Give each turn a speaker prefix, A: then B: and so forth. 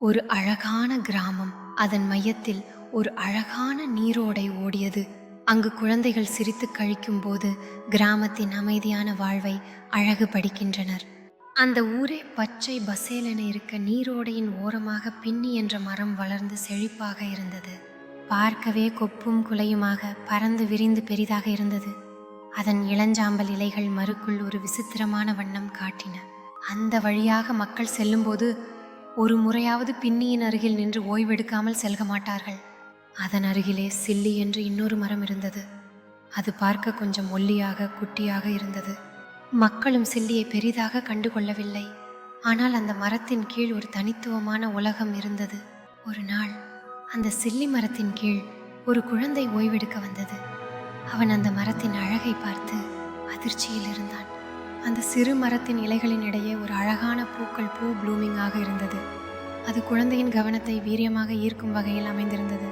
A: ஒரு அழகான கிராமம். அதன் மையத்தில் ஒரு அழகான நீரோடை ஓடியது. அங்கு குழந்தைகள் சிரித்து கழிக்கும் போது கிராமத்தின் அமைதியான வாழ்வை அழகு படிக்கின்றனர் அந்த ஊரே பச்சை பசேலென இருக்க நீரோடையின் ஓரமாக பின்னி என்ற மரம் வளர்ந்து செழிப்பாக இருந்தது. பார்க்கவே கொப்பும் குலையுமாக பறந்து விரிந்து பெரிதாக இருந்தது. அதன் இளஞ்சாம்பல் இலைகள் மறுக்குள் ஒரு விசித்திரமான வண்ணம் காட்டின. அந்த வழியாக மக்கள் செல்லும்போது ஒரு முறையாவது பின்னியின் அருகில் நின்று ஓய்வெடுக்காமல் செல்க மாட்டார்கள். அதன் அருகிலே சில்லி என்று இன்னொரு மரம் இருந்தது. அது பார்க்க கொஞ்சம் ஒல்லியாக குட்டியாக இருந்தது. மக்களும் சில்லியை பெரிதாக கண்டுகொள்ளவில்லை. ஆனால் அந்த மரத்தின் கீழ் ஒரு தனித்துவமான உலகம் இருந்தது. ஒரு நாள் அந்த சில்லி மரத்தின் கீழ் ஒரு குழந்தை ஓய்வெடுக்க வந்தது. அவன் அந்த மரத்தின் அழகை பார்த்து அதிர்ச்சியில் இருந்தான். அந்த சிறு மரத்தின் இலைகளின் இடையே ஒரு அழகான பூக்கள் பூ ப்ளூமிங்காக இருந்தது. அது குழந்தையின் கவனத்தை வீரியமாக ஈர்க்கும் வகையில் அமைந்திருந்தது.